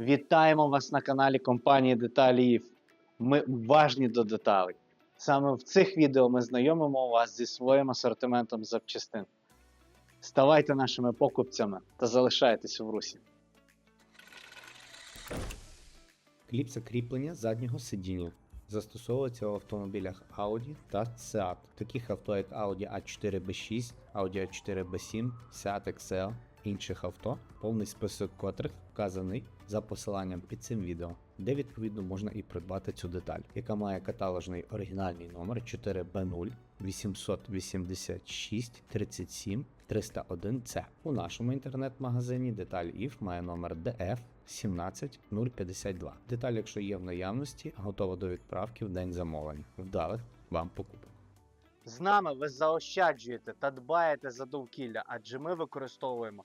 Вітаємо вас на каналі компанії Деталі Ми уважні до деталей. Саме в цих відео ми знайомимо вас зі своїм асортиментом запчастин. Ставайте нашими покупцями та залишайтесь в русі. Кліпса кріплення заднього сидіння. Застосовується в автомобілях Audi та Seat. Таких авто як Audi A4 B6, Audi A4 B7, Seat XL, інших авто, повний список котрих вказаний за посиланням під цим відео, де відповідно можна і придбати цю деталь, яка має каталожний оригінальний номер 4B0 886 37 301 c У нашому інтернет-магазині деталь IF має номер DF 17052. Деталь, якщо є в наявності, готова до відправки в день замовлень. Вдалих вам покупок. З нами ви заощаджуєте та дбаєте за довкілля, адже ми використовуємо